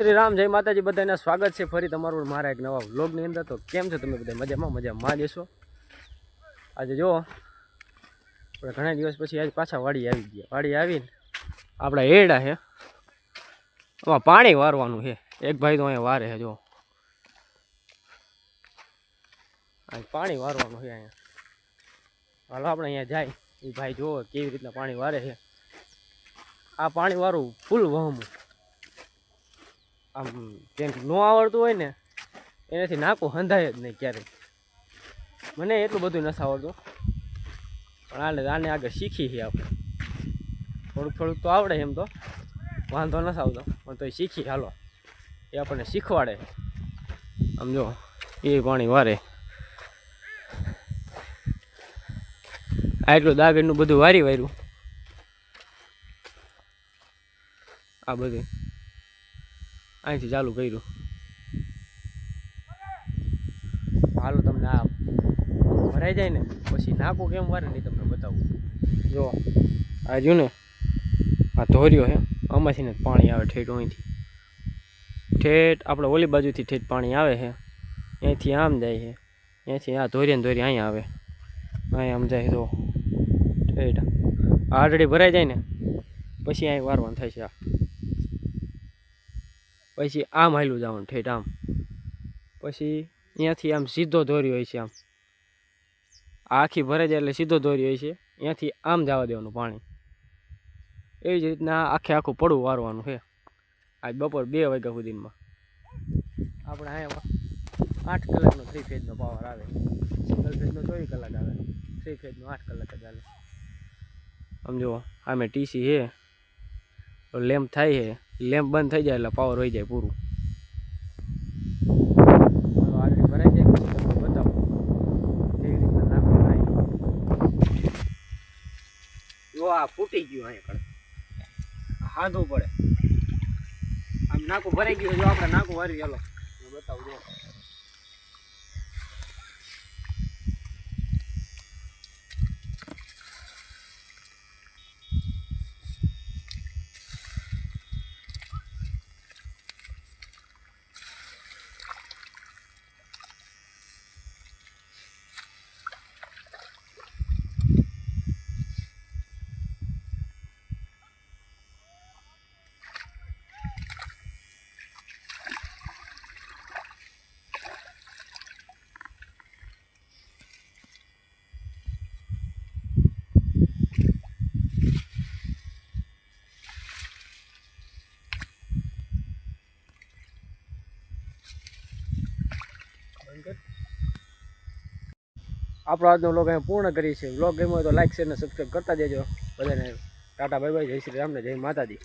શ્રી રામ, જય માતાજી બધાને સ્વાગત છે. ફરી તમારું મારા એક નવા વ્લોગની અંદર. તો કેમ છો તમે બધા? મજામાં મજામાં જશો? આજે જો, આપણે ઘણા દિવસ પછી આજે પાછા વાડી આવી ગયા. વાડી આવીને આપણા એડા છે આમાં પાણી વારવાનું છે એક ભાઈ તો અહીંયા વારે છે જો. પાણી વારવાનું છે અહીંયા. હાલો, આપણે અહીંયા જાય. એ ભાઈ જુઓ કેવી રીતના પાણી વારે છે આ પાણી વારું ફૂલ વહમું. આમ જેમ ન આવડતું હોય ને, એનાથી નાખું હંધાય જ નહીં ક્યારેય. મને એટલું બધું નથી આવડતું. પણ આને આને આગળ શીખી છે આપણે. થોડુંક થોડુંક તો આવડે એમ તો. વાંધો નથી આવતો, પણ તો શીખી હાલો. એ આપણને શીખવાડે. આમ જો, એ પાણી વારે. આટલું દાગડનું બધું વારી વાર્યું. આ બધું. અહીંથી ચાલુ કર્યું. હાલો તમને આ ભરાઈ જાય ને, પછી નાખો કેમ વારે નહીં તમને બતાવું. જો, આ જો ને, આ ધોર્યો હે, આમાંથી ને પાણી આવે ઠેઠ અહીંથી. ઠેઠ આપણે ઓલી બાજુથી ઠેઠ પાણી આવે છે અહીંથી આમ જાય છે અહીંથી આ ધોરીએ ધોરી અહીંયા આવે. અહીંયા આમ જાય તો ઠેઠ. આડડી ભરાઈ જાય ને, પછી અહીં વારવાનું થાય છે આ. પછી આમ હાલ્યું જવાનું ઠેઠ આમ. પછી અહીંયાથી આમ સીધો દોર્યો હોય છે આમ. આ આખી ભરે જાય એટલે સીધો દોર્યો હોય છે. અહીંયાથી આમ જવા દેવાનું પાણી. એવી જ રીતના આખે આખું પડવું વારવાનું છે આજ બપોર બે વાગ્યા સુધીમાં. આપણે અહીંયા આઠ કલાકનો થ્રી ફેજનો પાવર આવે. સિંગલ ફેજનો ચોવીસ કલાક આવે. થ્રી ફેજનો આઠ કલાક જ આવે. આમ જુઓ આમે ટીસી છે. લેમ્પ થાય છે. લેમ્પ બંધ થઈ જાય એટલે પાવર હોઈ જાય પૂરું. આગળ ભરાઈ જાય તમને બતાવું. કેવી રીતના નાખવું થાય. જો આ ફૂટી ગયું અહીંયા હાંધવું પડે. આમ નાકું ભરાઈ ગયું જો આપણે નાકું વાર્યું ચાલો બતાવું જો. આપણો આજનો વ્લોગ અહીં પૂર્ણ કરીએ છીએ. વ્લોગ ગમ્યો હોય તો લાઈક શેર અને સબસ્ક્રાઈબ કરતા દેજો બધાને ટાટા બાય બાય જય શ્રી રામને જય માતાજી.